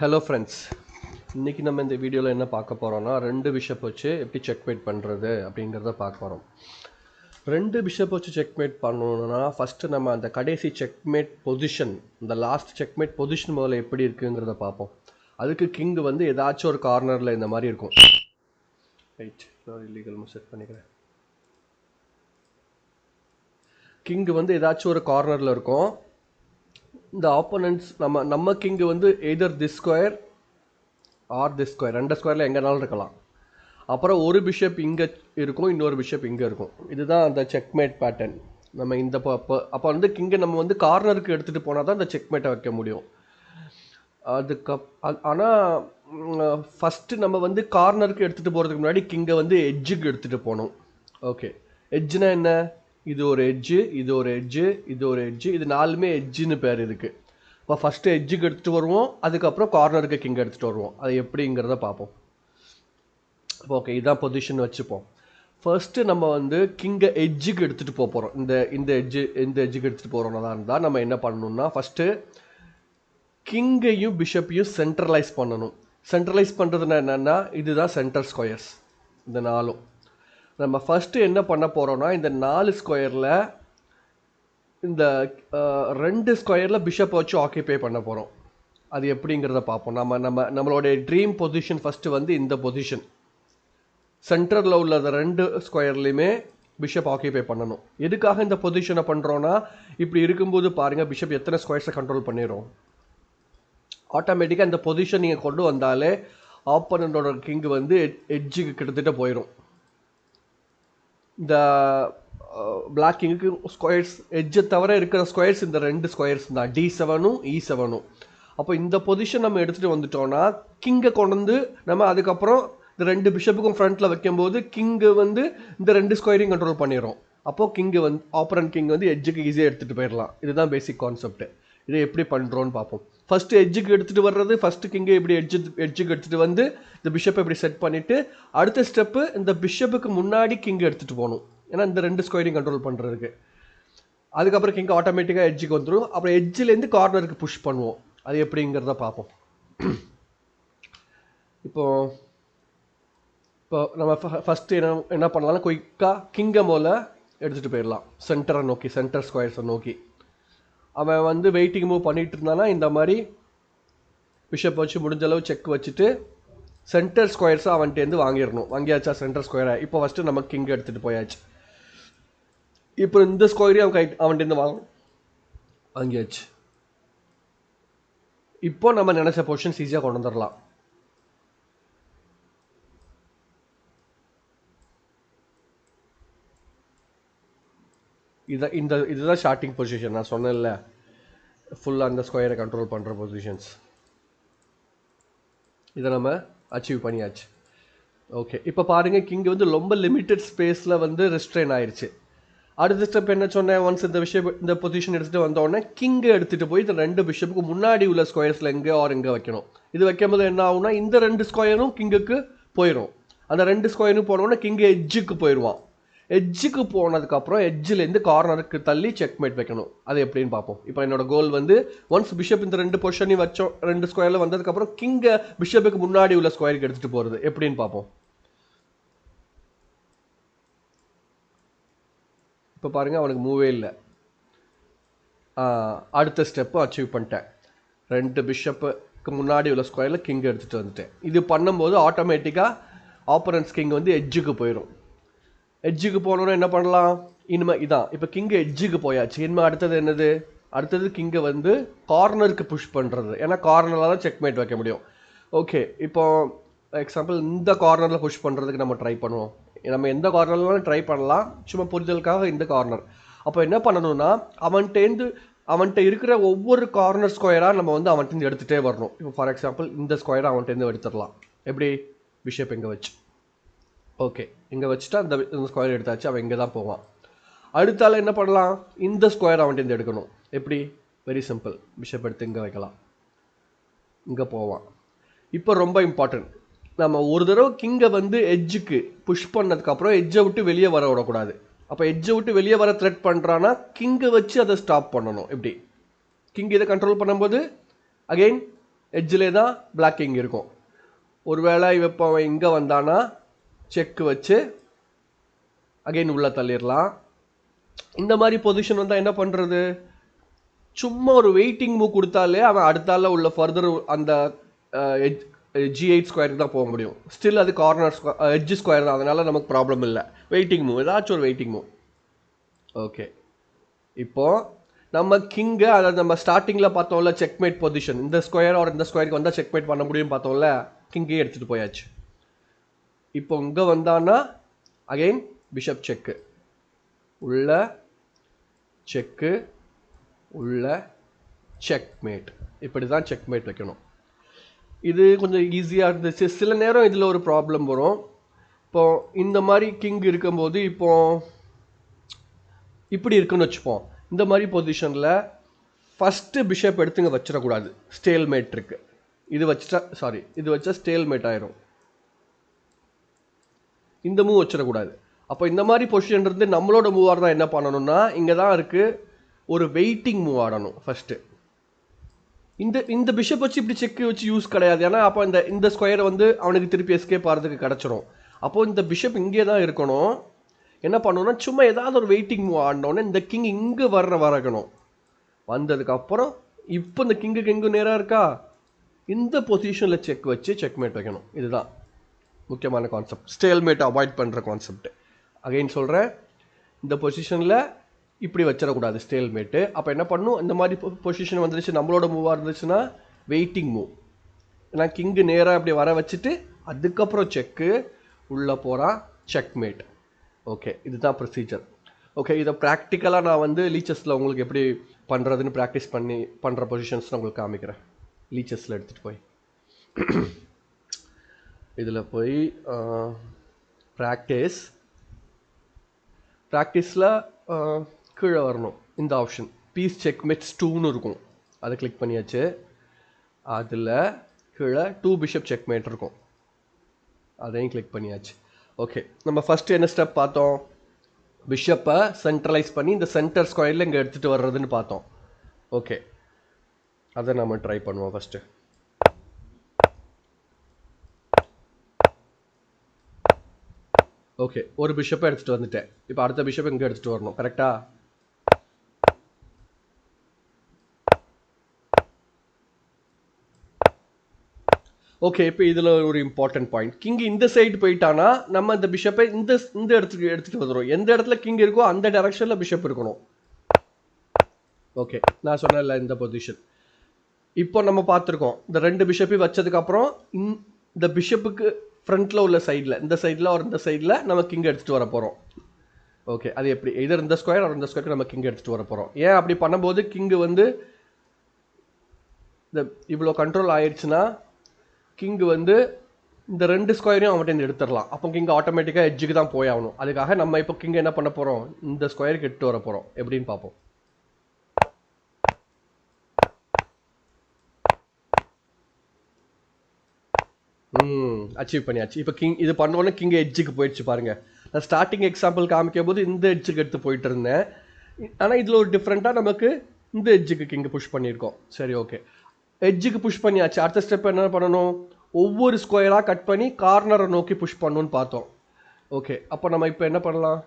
Hello friends இன்றைக்கி நம்ம இந்த வீடியோவில் என்ன பார்க்க போகிறோம்னா ரெண்டு பிஷப் வச்சு எப்படி செக்மேட் பண்ணுறது அப்படிங்கிறத பார்க்க போகிறோம் ரெண்டு பிஷப் வச்சு செக்மேட் பண்ணணும்னா ஃபஸ்ட்டு நம்ம அந்த கடைசி செக்மேட் பொசிஷன் இந்த லாஸ்ட் செக்மேட் பொசிஷன் முதல்ல எப்படி இருக்குங்கிறத பார்ப்போம். அதுக்கு கிங் வந்து ஏதாச்சும் ஒரு கார்னரில் இந்த மாதிரி இருக்கும். ரைட் இல்லீகல் செட் பண்ணிக்கிறேன். கிங் வந்து ஏதாச்சும் ஒரு கார்னரில் இருக்கும். இந்த ஆப்போனன்ட்ஸ் நம்ம நம்ம கிங் வந்து either the square or the square ரெண்டு ஸ்கொயரில் எங்கேனாலும் இருக்கலாம். அப்புறம் ஒரு பிஷப் இங்கே இருக்கும் இன்னொரு பிஷப் இங்கே இருக்கும். இதுதான் அந்த செக்மேட் பேட்டர்ன் நம்ம இந்த அப்போ அப்போ வந்து கிங்கை நம்ம வந்து கார்னருக்கு எடுத்துகிட்டு போனால் தான் அந்த செக்மேட்டை வைக்க முடியும். அதுக்கப் ஆனால் ஃபஸ்ட்டு நம்ம வந்து கார்னருக்கு எடுத்துகிட்டு போகிறதுக்கு முன்னாடி கிங்கை வந்து எட்ஜுக்கு எடுத்துகிட்டு போகணும். ஓகே எட்ஜுனா என்ன? இது ஒரு எட்ஜு இது ஒரு எட்ஜு இது ஒரு எட்ஜு இது நாலுமே எட்ஜுன்னு பேர் இதுக்கு இப்போ ஃபஸ்ட்டு எட்ஜுக்கு எடுத்துகிட்டு வருவோம். அதுக்கப்புறம் கார்னருக்கு கிங் எடுத்துகிட்டு வருவோம். அது எப்படிங்கிறத பார்ப்போம். ஓகே இதான் பொசிஷன் வச்சுப்போம். ஃபர்ஸ்ட்டு நம்ம வந்து கிங்கை எட்ஜுக்கு எடுத்துகிட்டு போக போகிறோம் இந்த இந்த எட்ஜு இந்த எட்ஜுக்கு எடுத்துகிட்டு போகிறோம்னா இருந்தால் நம்ம என்ன பண்ணணும்னா ஃபஸ்ட்டு கிங்கையும் பிஷப்பையும் சென்ட்ரலைஸ் பண்ணணும். சென்ட்ரலைஸ் பண்ணுறதுனா என்னென்னா இதுதான் சென்டர் ஸ்கொயர்ஸ் இந்த நாளும் நம்ம ஃபஸ்ட்டு என்ன பண்ண போகிறோம்னா இந்த நாலு ஸ்கொயரில் இந்த ரெண்டு ஸ்கொயரில் பிஷப்பை வச்சு ஆக்கியபை பண்ண போகிறோம் அது எப்படிங்கிறத பார்ப்போம். நம்ம நம்ம நம்மளுடைய ட்ரீம் பொசிஷன் ஃபஸ்ட்டு வந்து இந்த பொசிஷன் சென்டரில் உள்ள அந்த ரெண்டு ஸ்கொயர்லேயுமே பிஷப் ஆக்கியபை பண்ணணும். எதுக்காக இந்த பொசிஷனை பண்ணுறோன்னா இப்படி இருக்கும்போது பாருங்கள் பிஷப் எத்தனை ஸ்கொயர்ஸை கண்ட்ரோல் பண்ணிடும் ஆட்டோமேட்டிக்காக இந்த பொசிஷன் நீங்கள் கொண்டு வந்தாலே ஆப்பனண்டோட கிங் வந்து எட்ஜுக்கு கிட்டத்தட்ட போயிடும் இந்த பிளாக் கிங்குக்கு ஸ்கொயர்ஸ் எட்ஜை தவிர இருக்கிற ஸ்கொயர்ஸ் இந்த ரெண்டு ஸ்கொயர்ஸ் தான். டி செவனும் இ e செவனும் அப்போ இந்த பொசிஷன் நம்ம எடுத்துகிட்டு வந்துட்டோம்னா கிங்கை கொண்டு வந்து நம்ம அதுக்கப்புறம் இந்த ரெண்டு பிஷப்புக்கும் ஃப்ரண்ட்டில் வைக்கும்போது கிங்கு வந்து இந்த ரெண்டு ஸ்கொயரையும் கண்ட்ரோல் பண்ணிடும் அப்போது கிங்கு வந்து ஆப்பரன் கிங் வந்து எட்ஜுக்கு ஈஸியாக எடுத்துகிட்டு போயிடலாம். இதுதான் பேசிக் கான்செப்ட்டு இதை எப்படி பண்ணுறோன்னு பார்ப்போம். ஃபஸ்ட்டு எட்ஜுக்கு எடுத்துகிட்டு வர்றது ஃபஸ்ட்டு கிங்கை இப்படி எட்ஜு எட்ஜுக்கு எடுத்துகிட்டு வந்து இந்த பிஷப்பை இப்படி செட் பண்ணிவிட்டு அடுத்த ஸ்டெப்பு இந்த பிஷப்புக்கு முன்னாடி கிங்கை எடுத்துகிட்டு போகணும். ஏன்னா இந்த ரெண்டு ஸ்கொயரையும் கண்ட்ரோல் பண்ணுறதுக்கு அதுக்கப்புறம் கிங் ஆட்டோமேட்டிக்காக எட்ஜுக்கு வந்துடும் அப்புறம் எட்ஜிலேருந்து கார்னருக்கு புஷ் பண்ணுவோம். அது எப்படிங்கிறத பார்ப்போம். இப்போ இப்போ நம்ம ஃபஸ்ட்டு என்ன என்ன பண்ணலாம்னா குயிக்காக கிங்கை போல் எடுத்துகிட்டு போயிடலாம். சென்டரை நோக்கி சென்டர் ஸ்கொயர்ஸை நோக்கி. அவன் வந்து வெயிட்டிங் மூவ் பண்ணிகிட்டு இருந்தானா இந்த மாதிரி பிஷப் வச்சு முடிஞ்ச அளவு செக் வச்சுட்டு சென்டர் ஸ்கொயர்ஸாக அவன்கிட்டேருந்து வாங்கிடணும். வாங்கியாச்சா சென்டர் ஸ்கொயரை இப்போ ஃபஸ்ட்டு நம்ம கிங் எடுத்துகிட்டு போயாச்சு. இப்போ இந்த ஸ்கொயரையும் அவன் கை அவன்கிட்டேருந்து வாங்க வாங்கியாச்சு. இப்போ நம்ம நினச்ச பொசிஷன்ஸ் ஈஸியாக கொண்டு வந்துடலாம். இதை இந்த இதுதான் ஸ்டார்டிங் பொசிஷன் நான் சொன்னேன்ல. ஃபுல்லாக அந்த ஸ்கொயரை கண்ட்ரோல் பண்ணுற பொசிஷன்ஸ் இதை நம்ம அச்சீவ் பண்ணியாச்சு. ஓகே இப்போ பாருங்கள் கிங் வந்து ரொம்ப லிமிட்டட் ஸ்பேஸில் வந்து ரெஸ்ட்ரெயின் ஆயிடுச்சு அடுத்த ஸ்டெப் என்ன சொன்னேன்? ஒன்ஸ் இந்த விஷயம் இந்த பொசிஷன் எடுத்துகிட்டு வந்தோடனே கிங்கை எடுத்துகிட்டு போய் இந்த ரெண்டு பிஷப்புக்கு முன்னாடி உள்ள ஸ்கொயர்ஸில் எங்கே ஆர் எங்கே வைக்கணும். இது வைக்கும்போது என்ன ஆகும்னா இந்த ரெண்டு ஸ்கொயரும் கிங்குக்கு போயிடும் அந்த ரெண்டு ஸ்கொயரும் போனோடனே கிங் எஜ்ஜுக்கு போயிடுவான் எட்ஜுக்கு போனதுக்கப்புறம் எட்ஜிலேருந்து கார்னருக்கு தள்ளி செக்மேட் வைக்கணும். அது எப்படின்னு பார்ப்போம். இப்போ என்னோட கோல் வந்து ஒன்ஸ் பிஷப் இந்த ரெண்டு பொசிஷனையும் வச்சோம் ரெண்டு ஸ்கொயரில் வந்ததுக்கப்புறம் கிங்கை பிஷப்புக்கு முன்னாடி உள்ள ஸ்கொயருக்கு எடுத்துகிட்டு போகிறது எப்படின்னு பார்ப்போம். இப்போ பாருங்கள் அவனுக்கு மூவே இல்லை. அடுத்த ஸ்டெப்பு அச்சீவ் பண்ணிட்டேன். ரெண்டு பிஷப்புக்கு முன்னாடி உள்ள ஸ்கொயரில் கிங் எடுத்துகிட்டு வந்துட்டேன். இது பண்ணும்போது ஆட்டோமேட்டிக்காக ஆப்பரன்ஸ் கிங் வந்து எட்ஜுக்கு போயிடும் எட்ஜுக்கு போனோன்னா என்ன பண்ணலாம்? இனிமேல் இதான். இப்போ கிங்கு எட்ஜுக்கு போயாச்சு. இனிமேல் அடுத்தது என்னது? அடுத்தது கிங்கை வந்து கார்னருக்கு புஷ் பண்ணுறது ஏன்னா கார்னரில் தான் செக்மேட் வைக்க முடியும். ஓகே இப்போ எக்ஸாம்பிள் இந்த கார்னரில் புஷ் பண்ணுறதுக்கு நம்ம ட்ரை பண்ணுவோம். நம்ம எந்த கார்னர்லாம் ட்ரை பண்ணலாம். சும்மா புரிதலுக்காக இந்த கார்னர் அப்போ என்ன பண்ணணும்னா அவன்கிட்டேருந்து அவன்கிட்ட இருக்கிற ஒவ்வொரு கார்னர் ஸ்கொயராக நம்ம வந்து அவன்கிட்ட எடுத்துகிட்டே வரணும். இப்போ ஃபார் எக்ஸாம்பிள் இந்த ஸ்கொயரை அவன்கிட்டேருந்து எடுத்துடலாம். எப்படி? பிஷப் இங்கே வச்சு. ஓகே இங்கே வச்சுட்டா இந்த இந்த ஸ்கொயர் எடுத்தாச்சு அவன் இங்கே தான் போவான் அடுத்தால என்ன பண்ணலாம்? இந்த ஸ்கொயர் அவன்கிட்ட எடுக்கணும். எப்படி? வெரி சிம்பிள் பிஷப் எடுத்து இங்கே வைக்கலாம். இங்கே போவான். இப்போ ரொம்ப இம்பார்ட்டன்ட் நம்ம ஒரு தடவை கிங்கை வந்து எஜ்ஜுக்கு புஷ் பண்ணதுக்கப்புறம் எஜ்ஜை விட்டு வெளியே வர விடக்கூடாது. அப்போ எஜ்ஜை விட்டு வெளியே வர த்ரெட் பண்ணுறான்னா கிங்கை வச்சு அதை ஸ்டாப் பண்ணணும். எப்படி? கிங் இதை கண்ட்ரோல் பண்ணும்போது அகெயின் எஜ்ஜிலே தான் பிளாக் கிங் இருக்கும். ஒருவேளை இவ இப்போ அவன் இங்கே வந்தானா செக் வச்சு அகைன் உள்ள தள்ளிடலாம். இந்த மாதிரி பொசிஷன் வந்தால் என்ன பண்ணுறது சும்மா ஒரு வெயிட்டிங் மூவ் கொடுத்தாலே அவன் அடுத்தால உள்ள ஃபர்தர் அந்த ஜி எயிட் ஸ்கொயருக்கு தான் போக முடியும். ஸ்டில் அது கார்னர் எட்ஜ் ஸ்கொயர் தான். அதனால் நமக்கு ப்ராப்ளம் இல்லை. வெயிட்டிங் மூவ் ஏதாச்சும் ஒரு வெயிட்டிங் மூவ் ஓகே இப்போ நம்ம கிங்கை அதாவது நம்ம ஸ்டார்டிங்கில் பார்த்தோம்ல செக்மேட் பொசிஷன் இந்த ஸ்கொயர் இந்த ஸ்கொயருக்கு வந்தால் செக்மேட் பண்ண முடியும் பார்த்தோம்ல கிங்கே எடுத்துகிட்டு போயாச்சு. இப்போ இங்கே வந்தான்னா அகைன் பிஷப் செக்கு உள்ள செக்கு உள்ள செக்மேட் இப்படி தான் செக்மேட் வைக்கணும். இது கொஞ்சம் ஈஸியாக இருந்துச்சு. சில நேரம் இதில் ஒரு ப்ராப்ளம் வரும். இப்போ இந்த மாதிரி கிங் இருக்கும்போது இப்போ இப்படி இருக்குன்னு வச்சுப்போம். இந்த மாதிரி பொசிஷனில் ஃபஸ்ட்டு பிஷப் எடுத்துங்க வச்சிடக்கூடாது. ஸ்டேல் மேட் இது வச்சுட்டா சாரி இது வச்சா ஸ்டேல்மேட் ஆயிரும். இந்த மூவ் வச்சிடக்கூடாது. அப்போ இந்த மாதிரி பொசிஷன் இருந்து நம்மளோட மூவ் ஆடுறதா என்ன பண்ணணும்னா இங்கே தான் இருக்குது ஒரு வெயிட்டிங் மூவ் ஆடணும் ஃபஸ்ட்டு இந்த இந்த பிஷப் வச்சு இப்படி செக் வச்சு யூஸ் கிடையாது. ஏன்னா அப்போ இந்த இந்த ஸ்கொயரை வந்து அவனுக்கு திருப்பி எஸ்கேப் ஆகிறதுக்கு கிடச்சிரும். அப்போது இந்த பிஷப் இங்கே தான் இருக்கணும். என்ன பண்ணணும்னா சும்மா ஏதாவது ஒரு வெயிட்டிங் மூவ் ஆடினோன்னே இந்த கிங் இங்கே வர்ற வரக்கணும். வந்ததுக்கப்புறம் இப்போ இந்த கிங்கு கிங்கு நேராக இருக்கா? இந்த பொசிஷனில் செக் வச்சு செக்மேட் வைக்கணும். இதுதான். முக்கியமான கான்செப்ட் ஸ்டேல்மேட் அவாய்ட் பண்ணுற கான்செப்ட் அகைன் சொல்கிறேன் இந்த பொசிஷனில் இப்படி வச்சிடக்கூடாது ஸ்டேல்மேட்டு அப்போ என்ன பண்ணும்? இந்த மாதிரி பொசிஷன் வந்துருச்சு நம்மளோட மூவாக இருந்துச்சுன்னா வெயிட்டிங் மூவ் ஏன்னா கிங்கு நேராக இப்படி வர வச்சுட்டு அதுக்கப்புறம் செக்கு உள்ளே போகிறான் செக்மேட் ஓகே இதுதான் ப்ரொசீஜர் ஓகே இதை ப்ராக்டிக்கலாக நான் வந்து லீச்சஸில் உங்களுக்கு எப்படி பண்ணுறதுன்னு ப்ராக்டிஸ் பண்ணி பண்ணுற பொசிஷன்ஸ் நான் உங்களுக்கு காமிக்கிறேன். லீச்சஸில் எடுத்துகிட்டு போய். இதில் போய் ப்ராக்டிஸ் ப்ராக்டிஸில் கீழே வரணும். இந்த ஆப்ஷன் பீஸ் செக் மெட்ஸ் டூன்னு இருக்கும். அதை கிளிக் பண்ணியாச்சு. அதில் கீழே டூ பிஷப் செக்மேட் இருக்கும். அதையும் கிளிக் பண்ணியாச்சு. ஓகே நம்ம ஃபஸ்ட்டு என்ன ஸ்டெப் பார்த்தோம்? பிஷப்பை சென்ட்ரலைஸ் பண்ணி இந்த சென்டர் ஸ்கொயரில் இங்கே எடுத்துகிட்டு வர்றதுன்னு பார்த்தோம். ஓகே அதை நம்ம ட்ரை பண்ணுவோம் ஃபஸ்ட்டு ஓகே ஒரு பிஷப்பை எடுத்துகிட்டு வந்துட்டேன் இப்போ அடுத்த பிஷப் இங்கே எடுத்துகிட்டு வரணும் கரெக்டாக ஓகே இப்போ இதில் ஒரு இம்பார்ட்டன்ட் பாயிண்ட் கிங் இந்த சைடு போயிட்டானா நம்ம இந்த பிஷப்பை இந்த இந்த இடத்துக்கு எடுத்துகிட்டு வந்துடும் எந்த இடத்துல கிங் இருக்கோ அந்த டைரக்ஷனில் பிஷப் இருக்கணும் ஓகே நான் சொன்னேன்ல இந்த பொசிஷன் இப்போ நம்ம பார்த்துருக்கோம் இந்த ரெண்டு பிஷப்பையும் வச்சதுக்கப்புறம் இந்த பிஷப்புக்கு ஃப்ரண்ட்டில் உள்ள சைடில் இந்த சைடில் ஒரு இந்த சைடில் நம்ம கிங்கை எடுத்துகிட்டு வர போகிறோம் ஓகே அது எப்படி? இதர் இந்த ஸ்கொயர் ஒரு இந்த ஸ்கொயருக்கு நம்ம கிங் எடுத்துகிட்டு வர போகிறோம் ஏன் அப்படி பண்ணும்போது கிங்கு வந்து இந்த இவ்வளோ கண்ட்ரோல் ஆயிடுச்சுன்னா கிங்கு வந்து இந்த ரெண்டு ஸ்கொயரையும் அவன்கிட்ட எடுத்துடலாம். அப்போ கிங் ஆட்டோமேட்டிக்காக எட்ஜுக்கு தான் போய் ஆகணும். அதுக்காக நம்ம இப்போ கிங் என்ன பண்ண போகிறோம் இந்த ஸ்கொயருக்கு எடுத்துகிட்டு வர போகிறோம் எப்படின்னு பார்ப்போம். அச்சீவ் பண்ணியாச்சு. இப்போ கிங் இது பண்ணோன்னே கிங் எட்ஜுக்கு போயிடுச்சு பாருங்க. நான் ஸ்டார்டிங் எக்ஸாம்பிள் காமிக்கும் போது இந்த எட்ஜுக்கு எடுத்து போயிட்டு இருந்தேன். ஆனால் இதில் ஒரு டிஃப்ரெண்ட்டாக நமக்கு இந்த எட்ஜுக்கு கிங் புஷ் பண்ணியிருக்கோம். சரி ஓகே எட்ஜுக்கு புஷ் பண்ணியாச்சு. அடுத்த ஸ்டெப் என்ன பண்ணணும்? ஒவ்வொரு ஸ்கொயராக கட் பண்ணி கார்னரை நோக்கி புஷ் பண்ணணும்னு பார்த்தோம். ஓகே அப்போ நம்ம இப்போ என்ன பண்ணலாம்?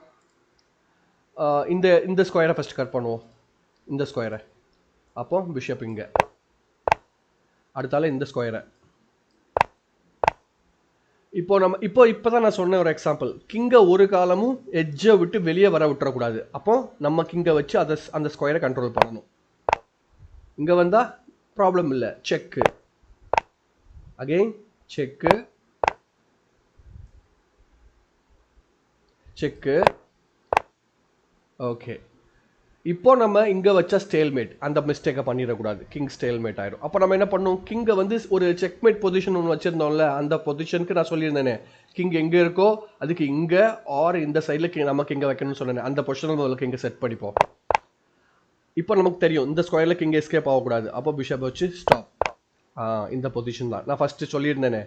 இந்த இந்த ஸ்கொயரை ஃபஸ்ட் கட் பண்ணுவோம். இந்த ஸ்கொயரை அப்போ பிஷப் இங்கே. அடுத்தால இந்த ஸ்கொயரை இப்போ நம்ம இப்போ இப்போ தான் நான் சொன்ன ஒரு எக்ஸாம்பிள் கிங்கை ஒரு காலமும் எட்ஜை விட்டு வெளியே வர விட்டுறக்கூடாது. அப்போ நம்ம கிங்கை வச்சு அதை அந்த ஸ்கொயரை கண்ட்ரோல் பண்ணணும். இங்கே வந்தால் ப்ராப்ளம் இல்லை. செக்கு அகெயின் செக்கு செக்கு ஓகே இப்போ நம்ம இங்கே வச்ச ஸ்டேல்மேட் அந்த மிஸ்டேக்கை பண்ணிடக்கூடாது. கிங் ஸ்டேல்மேட் ஆயிடும் அப்போ நம்ம என்ன பண்ணோம்? கிங்கை வந்து ஒரு செக்மேட் பொசிஷன் ஒன்று வச்சுருந்தோம்ல அந்த பொசிஷனுக்கு நான் சொல்லியிருந்தேனே. கிங் எங்கே இருக்கோ அதுக்கு இங்கே ஆர் இந்த சைடில் கிங் நமக்கு இங்கே வைக்கணும்னு சொன்னேன். அந்த பொசிஷனில் முதல்ல கிங்கை செட் பண்ணிப்போம். இப்போ நமக்கு தெரியும் இந்த ஸ்கொயரில் கிங் எஸ்கேப் ஆகக்கூடாது. அப்போ பிஷப் வச்சு ஸ்டாப் இந்த பொசிஷன் தான். நான் ஃபஸ்ட்டு சொல்லியிருந்தேனே.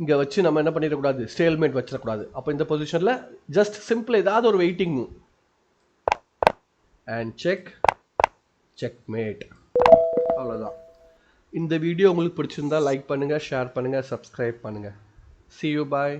இங்கே வச்சு நம்ம என்ன பண்ணிடக்கூடாது? ஸ்டேல்மேட் வச்சிடக்கூடாது. அப்போ இந்த பொசிஷனில் ஜஸ்ட் சிம்பிள் ஏதாவது ஒரு வெயிட்டிங் அண்ட் செக் செக்மேட் அவ்வளோதான் இந்த வீடியோ உங்களுக்கு பிடிச்சிருந்தா லைக் பண்ணுங்கள் ஷேர் பண்ணுங்கள் சப்ஸ்கிரைப் பண்ணுங்கள் சி யூ பாய்